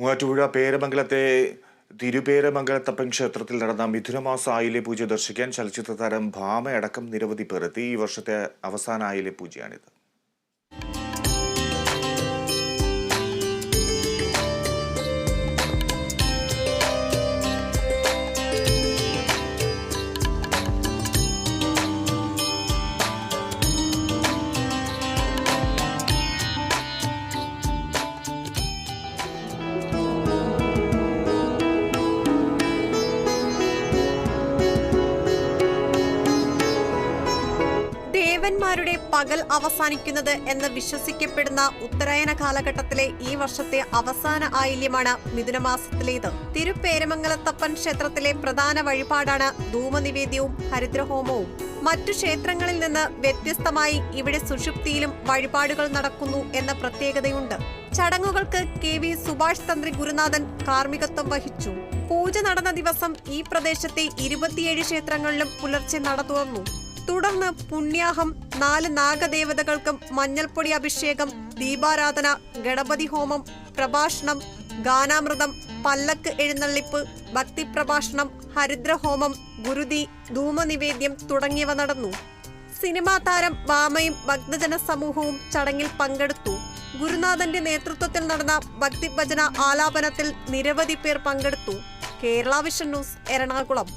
മൂവാറ്റുപുഴ പേരമംഗലത്തെ തിരുപേരമംഗലത്തപ്പൻ ക്ഷേത്രത്തിൽ നടന്ന മിഥുനമാസ ആയിലെ പൂജ ദർശിക്കാൻ ചലച്ചിത്ര താരം ഭാമയടക്കം നിരവധി പേർ എത്തി. ഈ വർഷത്തെ അവസാന ആയിലെ പൂജയാണിത്. ദേവന്മാരുടെ പകൽ അവസാനിക്കുന്നത് എന്ന് വിശ്വസിക്കപ്പെടുന്ന ഉത്തരായന കാലഘട്ടത്തിലെ ഈ വർഷത്തെ അവസാന ആയില്യമാണ് മിഥുനമാസത്തിലേത്. തിരുപ്പേരമംഗലത്തപ്പൻ ക്ഷേത്രത്തിലെ പ്രധാന വഴിപാടാണ് ധൂമനിവേദ്യവും ഹരിദ്രഹോമവും. മറ്റു ക്ഷേത്രങ്ങളിൽ നിന്ന് വ്യത്യസ്തമായി ഇവിടെ സുഷുപ്തിയിലും വഴിപാടുകൾ നടക്കുന്നു എന്ന പ്രത്യേകതയുണ്ട്. ചടങ്ങുകൾക്ക് കെ വി സുഭാഷ് തന്ത്രി ഗുരുനാഥൻ കാർമ്മികത്വം വഹിച്ചു. പൂജ നടന്ന ദിവസം ഈ പ്രദേശത്തെ ഇരുപത്തിയേഴ് ക്ഷേത്രങ്ങളിലും പുലർച്ചെ നട തുറന്നു. തുടർന്ന് പുണ്യാഹം നാല് നാഗദേവതകൾക്കും മഞ്ഞൾപ്പൊടി അഭിഷേകം ദീപാരാധന ഗണപതി ഹോമം പ്രഭാഷണം ഗാനാമൃതം പല്ലക്ക് എഴുന്നള്ളിപ്പ് ഭക്തിപ്രഭാഷണം ഹരിദ്രഹോമം ഗുരുതി ധൂമനിവേദ്യം തുടങ്ങിയവ നടന്നു. സിനിമാ താരം വാമയും ഭക്തജന സമൂഹവും ചടങ്ങിൽ പങ്കെടുത്തു. ഗുരുനാഥന്റെ നേതൃത്വത്തിൽ നടന്ന ഭക്തിഭജന ആലാപനത്തിൽ നിരവധി പേർ പങ്കെടുത്തു. Kerala vision news Ernakulam.